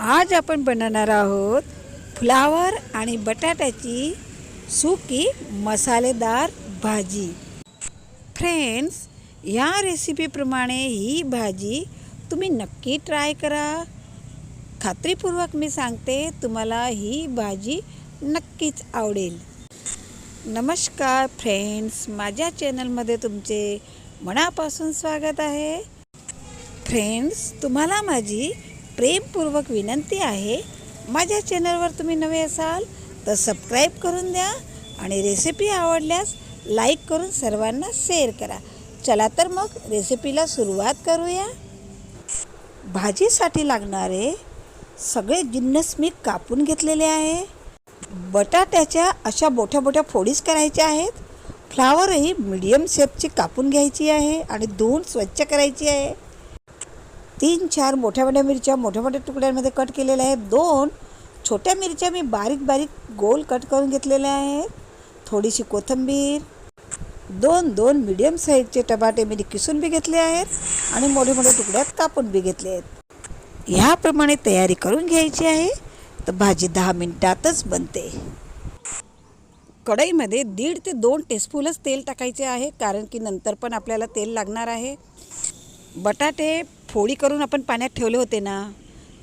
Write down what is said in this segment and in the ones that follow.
आज आपण बनवणार आहोत फ्लावर आणि बटाट्याची सुकी मसालेदार भाजी. फ्रेंड्स या रेसिपीप्रमाणे ही भाजी तुम्ही नक्की ट्राय करा. खात्रीपूर्वक मी सांगते तुम्हाला ही भाजी नक्कीच आवडेल. नमस्कार फ्रेंड्स माझ्या चॅनलमध्ये तुमचे मनापासून स्वागत आहे. फ्रेंड्स तुम्हाला माझी प्रेमपूर्वक विनंती आहे माझ्या चॅनलवर तुम्ही नवे असाल तर सबस्क्राईब करून द्या आणि रेसिपी आवडल्यास लाईक करून सर्वांना शेअर करा. चला तर मग रेसिपीला सुरुवात करूया. भाजीसाठी लागणारे सगळे जिन्नस मी कापून घेतलेले आहे. बटाट्याच्या अशा मोठ्या मोठ्या फोडीच करायच्या आहेत. फ्लावरही मीडियम शेपची कापून घ्यायची आहे आणि धुवून स्वच्छ करायची आहे. तीन चार मोठ्या मोठ्या मिरच्या मोठ्या मोठ्या तुकड्यांमध्ये कट केलेल्या आहेत. दोन छोट्या मिरच्या मी बारीक बारीक गोल कट करून घेतलेल्या आहेत. थोडीशी कोथिंबीर दोन दोन मीडियम साईजचे टमाटे मी किसून बी घेतले आहेत आणि मोठे मोठे तुकड्यात कापून बी घेतले आहेत. ह्याप्रमाणे तयारी करून घ्यायची आहे तर भाजी दहा मिनटातच बनते. कढईमध्ये दीड ते दोन टेस्पूलच तेल टाकायचे आहे कारण की नंतर पण आपल्याला तेल लागणार आहे. बटाटे फोडी करून आपण पाण्यात ठेवले होते ना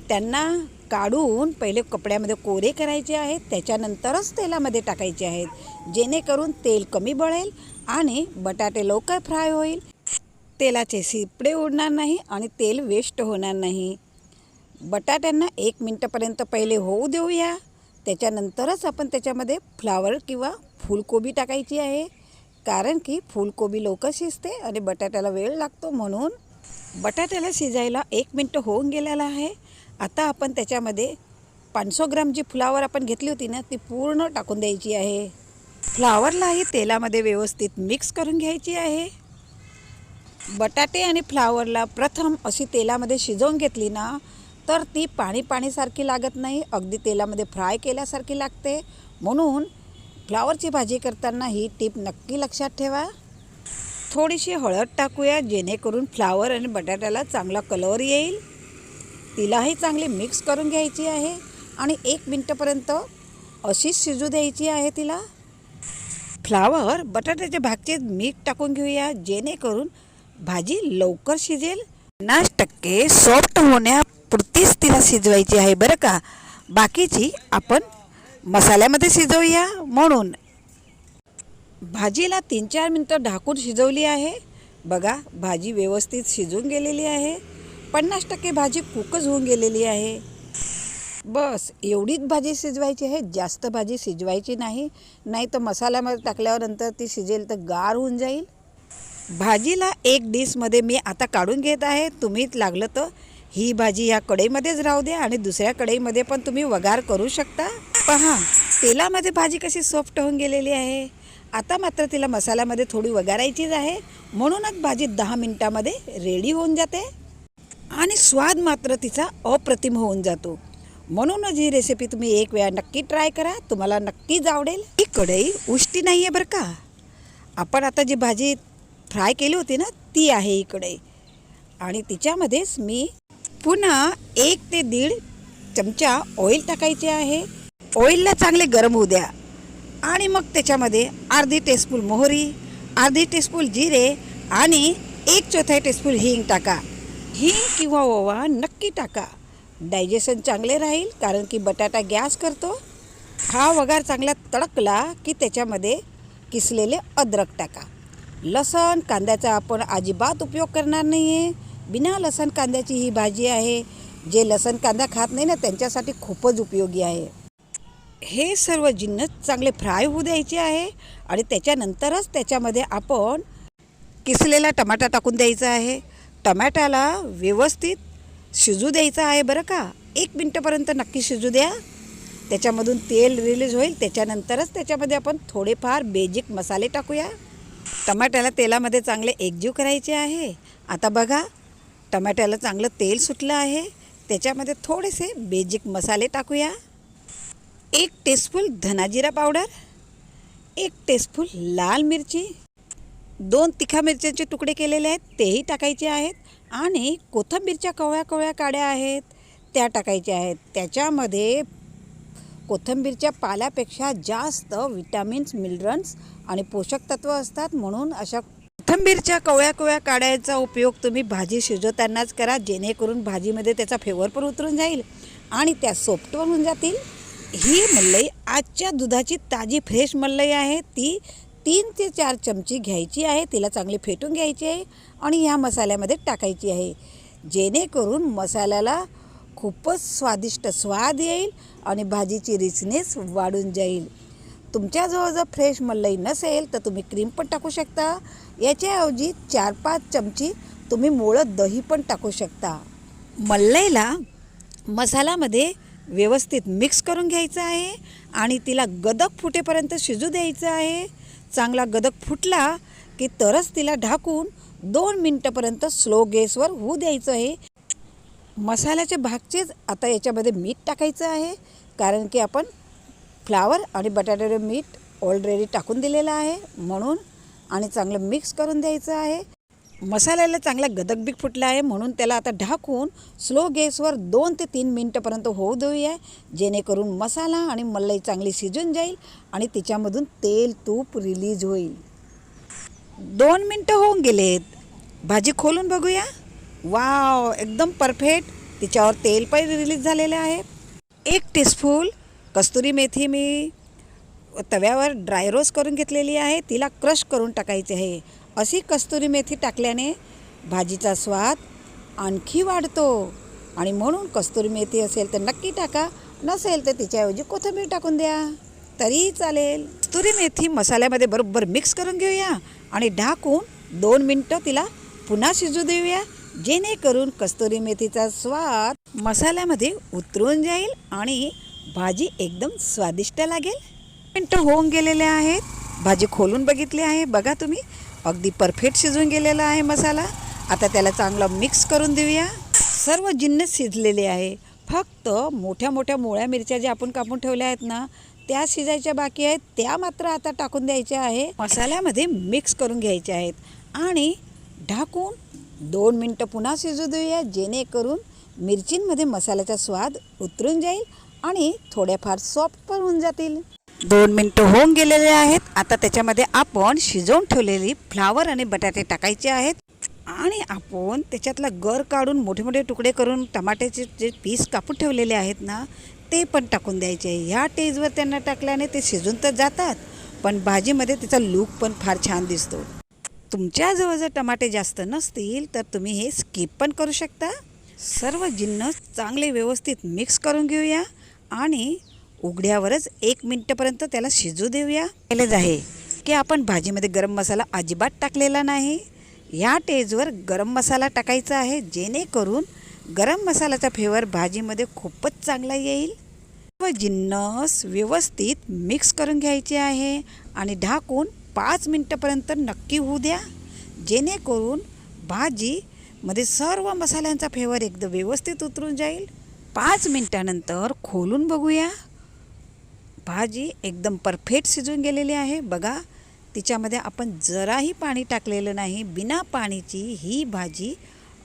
त्यांना काढून पहिले कपड्यामध्ये कोरे करायचे आहेत त्याच्यानंतरच तेलामध्ये टाकायचे आहेत जेणेकरून तेल कमी बळेल आणि बटाटे लवकर फ्राय होईल. तेलाचे शिपडे उडणार नाही आणि तेल वेस्ट होणार नाही. बटाट्यांना एक मिनटापर्यंत पहिले होऊ देऊया. त्याच्यानंतरच आपण त्याच्यामध्ये फ्लावर किंवा फुलकोबी टाकायची आहे. कारण की फुलकोबी लवकर शिजते आणि बटाट्याला वेळ लागतो म्हणून बटाट्याला शिजायला एक मिनटं होऊन गेलेला आहे. आता आपण त्याच्यामध्ये पाचशे ग्राम जी फ्लावर आपण घेतली होती ना ती पूर्ण टाकून द्यायची आहे. फ्लावरलाही तेलामध्ये व्यवस्थित मिक्स करून घ्यायची आहे. बटाटे आणि फ्लावरला प्रथम अशी तेलामध्ये शिजवून घेतली ना तर ती पाणी पाणीसारखी लागत नाही अगदी तेलामध्ये फ्राय केल्यासारखी लागते. म्हणून फ्लावरची भाजी करताना ही टीप नक्की लक्षात ठेवा. थोडीशी हळद टाकूया जेणेकरून फ्लावर आणि बटाट्याला चांगला कलर येईल. तिलाही चांगली मिक्स करून घ्यायची आहे आणि एक मिनटापर्यंत अशीच शिजू द्यायची आहे तिला. फ्लावर बटाट्याच्या भागचे मीठ टाकून घेऊया जेणेकरून भाजी लवकर शिजेल. पन्नास टक्के सॉफ्ट होण्यापुरतीच तिला शिजवायची आहे बरं का? बाकीची आपण मसाल्यामध्ये शिजवूया. म्हणून भाजीला तीन चार मिनटं ढाकून शिजवली आहे. बघा भाजी व्यवस्थित शिजून गेलेली आहे. पन्नास टक्के भाजी कुकच होऊन गेलेली आहे. बस एवढीच भाजी शिजवायची आहे. जास्त भाजी शिजवायची नाही. नाही तर मसाल्यामध्ये टाकल्यावर नंतर ती शिजेल तर गार होऊन जाईल. भाजीला एक डिशमध्ये मी आता काढून घेत आहे. तुम्हीच लागलं तर ही भाजी या कढईमध्येच राहू द्या आणि दुसऱ्या कढईमध्ये पण तुम्ही वगार करू शकता. पहा तेलामध्ये भाजी कशी सॉफ्ट होऊन गेलेली आहे. आता मात्र तिला मसाल्यामध्ये थोडी वगारायचीच आहे. म्हणूनच भाजी दहा मिनटामध्ये रेडी होऊन जाते. आणि स्वाद मात्र तिचा अप्रतिम होऊन जातो. म्हणूनच ही रेसिपी तुम्ही एक वेळा नक्की ट्राय करा. तुम्हाला नक्कीच आवडेल. ही कढई उष्टी नाही आहे बरं का? आपण आता जी भाजी फ्राय केली होती ना ती आहे ही कढई आणि तिच्यामध्येच मी पुन्हा एक ते दीड चमचा ऑइल टाकायचे आहे. ऑइलला चांगले गरम होऊ द्या. आणि मग त्याच्यामध्ये अर्धी टेस्पूल मोहरी अर्धी टेस्पूल जिरे आणि एक चौथाई टेस्पूल हिंग टाका. हिंग किंवा ओवा नक्की टाका. डायजेशन चांगले राहील कारण की बटाटा गॅस करतो. हा वगार चांगला तडकला की त्याच्यामध्ये किसलेले अद्रक टाका. लसण कांद्याचा आपण अजिबात उपयोग करणार नाही आहे बिना लसण कांद्याची ही भाजी आहे. जे लसण कांदा खात नाही ना त्यांच्यासाठी खूपच उपयोगी आहे. हे सर्व जिन्नस चांगले फ्राय होऊ द्यायचे आहे आणि त्याच्यानंतरच त्याच्यामध्ये आपण किसलेला टमाटा टाकून द्यायचा आहे. टमाट्याला व्यवस्थित शिजू द्यायचं आहे बरं का? एक मिनटापर्यंत नक्की शिजू द्या. त्याच्यामधून तेल रिलीज होईल. त्याच्यानंतरच त्याच्यामध्ये आपण थोडेफार बेजिक मसाले टाकूया. टमाट्याला तेलामध्ये चांगले एकजीव करायचे आहे. आता बघा टमाट्याला चांगलं तेल सुटलं आहे. त्याच्यामध्ये थोडेसे बेजिक मसाले टाकूया. एक टेस्पूल धनाजिरा पावडर एक टेस्पूल लाल मिरची दोन तिखा मिरच्यांचे तुकडे केलेले आहेत तेही टाकायचे आहेत आणि कोथिंबीरच्या कवळ्या कवळ्या काड्या आहेत त्या टाकायच्या आहेत. त्याच्यामध्ये कोथिंबीरच्या पाल्यापेक्षा जास्त विटॅमिन्स मिनरल्स आणि पोषक तत्व असतात. म्हणून अशा कोथिंबीरच्या कवळ्या कवळ्या काड्याचा उपयोग तुम्ही भाजी शिजवतानाच करा जेणेकरून भाजीमध्ये त्याचा फ्लेवर पण उतरून जाईल आणि त्या सोप्ट होऊन जातील. ही मल्लई आजच्या दुधाची ताजी फ्रेश मल्लई आहे. ती तीन ते चार चमची घ्यायची आहे. तिला चांगली फेटून घ्यायची आहे आणि ह्या मसाल्यामध्ये टाकायची आहे. जेणेकरून मसाल्याला खूपच स्वादिष्ट स्वाद येईल आणि भाजीची रिचनेस वाढून जाईल. तुमच्याजवळ जर फ्रेश मलई नसेल तर तुम्ही क्रीम पण टाकू शकता. याच्याऐवजी चार पाच चमची तुम्ही मोळं दही पण टाकू शकता. मल्लईला मसाल्यामध्ये व्यवस्थित मिक्स करून घ्यायचं आहे आणि तिला गदक फुटेपर्यंत शिजू द्यायचं आहे. चांगला गदक फुटला की तरच तिला ढाकून दोन मिनटापर्यंत स्लो गॅसवर होऊ द्यायचं आहे. मसाल्याच्या भागचेच आता याच्यामध्ये मीठ टाकायचं आहे. कारण की आपण फ्लावर आणि बटाट्याचे मीठ ऑलरेडी टाकून दिलेलं आहे म्हणून आणि चांगलं मिक्स करून द्यायचं आहे. मसाल्याला चांगला गदगबीक फुटला आहे म्हणून त्याला आता ढाकून स्लो गॅसवर दोन ते तीन मिनटापर्यंत होऊ देऊया. जेणेकरून मसाला आणि मलई चांगली शिजून जाईल आणि तिच्यामधून तेल तूप रिलीज होईल. दोन मिनटं होऊन गेलेत. भाजी खोलून बघूया. वाव एकदम परफेक्ट तिच्यावर तेल पण रिलीज झालेलं आहे. एक टीस्पून कस्तुरी मेथी मी तव्यावर ड्राय रोस्ट करून घेतलेली आहे. तिला क्रश करून टाकायचे आहे. अशी कस्तुरी मेथी टाकल्याने भाजीचा स्वाद आणखी वाढतो. आणि म्हणून कस्तुरी मेथी असेल तर नक्की टाका नसेल तर तिच्याऐवजी कोथिंबीर टाकून द्या. तरीही चालेल. कस्तुरी मेथी मसाल्यामध्ये बरोबर मिक्स करून घेऊया आणि ढाकून दोन मिनटं तिला पुन्हा शिजू देऊया जेणेकरून कस्तुरी मेथीचा स्वाद मसाल्यामध्ये उतरून जाईल आणि भाजी एकदम स्वादिष्ट लागेल. मिनटं होऊन गेलेले आहेत. भाजी खोलून बघितली आहे. बघा तुम्ही. अगदी परफेक्ट शिजून गेलेला आहे मसाला. आता त्याला चांगला मिक्स करून देऊया. सर्व जिन्नस शिजलेले आहे. फक्त मोठ्या मोठ्या मोळ्या मिरच्या ज्या आपण कापून ठेवल्या आहेत ना त्या शिजायच्या बाकी आहेत. त्या मात्र आता टाकून द्यायच्या आहे मसाल्यामध्ये मिक्स करून घ्यायच्या आहेत. आणि ढाकून दोन मिनटं पुन्हा शिजू देऊया जेणेकरून मिरचींमध्ये मसाल्याचा स्वाद उतरून जाईल आणि थोड्याफार सॉफ्ट पण होऊन जातील. दोन मिनटं होऊन गेलेले आहेत. आता त्याच्यामध्ये आपण शिजवून ठेवलेली फ्लावर आणि बटाटे टाकायचे आहेत. आणि आपण त्याच्यातला गर काढून मोठे मोठे तुकडे करून टमाट्याचे जे पीस कापून ठेवलेले आहेत ना ते पण टाकून द्यायचे. ह्या टेजवर त्यांना टाकल्याने ते शिजून तर जातात पण भाजीमध्ये त्याचा लूक पण फार छान दिसतो. तुमच्याजवळ जर टमाटे जास्त नसतील तर तुम्ही हे स्किप पण करू शकता. सर्व जिन्नस चांगले व्यवस्थित मिक्स करून घेऊया. आणि उघड्यावरच एक मिनटपर्यंत त्याला शिजू देऊया. केलेच आहे. की आपण भाजीमध्ये गरम मसाला अजिबात टाकलेला नाही. या टेजवर गरम मसाला टाकायचा आहे जेणेकरून गरम मसाल्याचा फ्लेवर भाजीमध्ये खूपच चांगला येईल. व जिन्नस व्यवस्थित मिक्स करून घ्यायचे आहे आणि ढाकून पाच मिनटापर्यंत नक्की होऊ द्या. जेणेकरून भाजीमध्ये सर्व मसाल्यांचा फ्लेवर एकदम व्यवस्थित उतरून जाईल. पाच मिनटानंतर खोलून बघूया. भाजी एकदम परफेक्ट शिजून गेलेली आहे. बघा तिच्यामध्ये आपण जराही पाणी टाकलेलं नाही. बिना पाणीची ही भाजी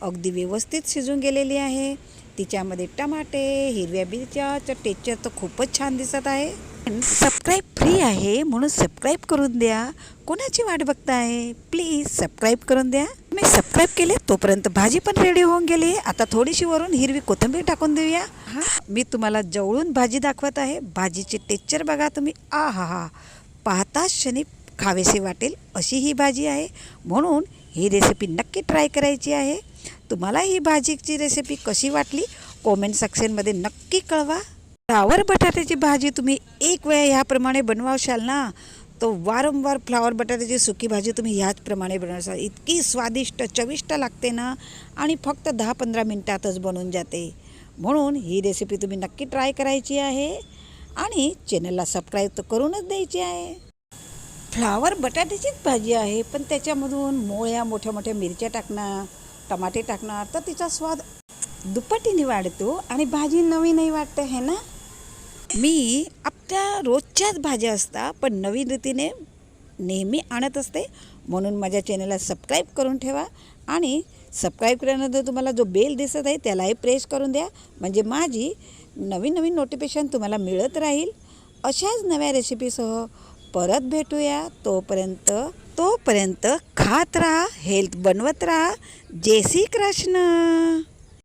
अगदी व्यवस्थित शिजून गेलेली आहे. तिच्यामध्ये टमाटे हिरव्या मिरच्याचं टेक्चर तर खूपच छान दिसत आहे. सबस्क्राईब फ्री आहे म्हणून सबस्क्राईब करून द्या. कोणाची वाट बघताय? प्लीज सबस्क्राईब करून द्या. मी सबस्क्राईब केले तोपर्यंत भाजी पण रेडी होऊन गेली. आता थोडीशी वरून हिरवी कोथिंबीर टाकून देऊया. हा मी तुम्हाला जवळून भाजी दाखवत आहे. भाजीचे टेक्चर बघा तुम्ही. आ हा. हा पाहताच क्षणी खावेसे वाटेल अशी ही भाजी आहे. म्हणून ही रेसिपी नक्की ट्राय करायची आहे. तुम्हाला ही भाजीची रेसिपी कशी वाटली? कॉमेंट सेक्शनमध्ये नक्की कळवा. फ्लावर बटाट्याची भाजी तुम्ही एक वेळा ह्याप्रमाणे बनवाशाल ना? तो वारंवार फ्लावर बटाट्याची सुकी भाजी तुम्ही ह्याचप्रमाणे बनवाल इतकी स्वादिष्ट चविष्ट लागते ना? आणि फक्त दहा पंधरा मिनटातच बनून जाते. म्हणून ही रेसिपी तुम्ही नक्की ट्राय करायची आहे. आणि चॅनलला सबस्क्राईब तर करूनच द्यायची आहे. फ्लावर बटाट्याचीच भाजी आहे पण त्याच्यामधून मोळ्या मोठ्या मोठ्या मिरच्या टाकणार टमाटे टाकणार तर तिचा स्वाद दुपटीने वाढतो आणि भाजी नवीनही वाटते हे ना? मी आपल्या रोजच्याच भाज्या असता पण नवीन रीतीने नेहमी आणत असते. म्हणून माझ्या चॅनलला सबस्क्राईब करून ठेवा आणि सबस्क्राईब केल्यानंतर तुम्हाला जो बेल दिसत आहे त्यालाही प्रेस करून द्या. म्हणजे माझी नवीन नवीन नोटिफिकेशन तुम्हाला मिळत राहील. अशाच नव्या रेसिपीसह परत भेटूया. तोपर्यंत तोपर्यंत खात राहा हेल्थ बनवत राहा. जय श्री कृष्ण.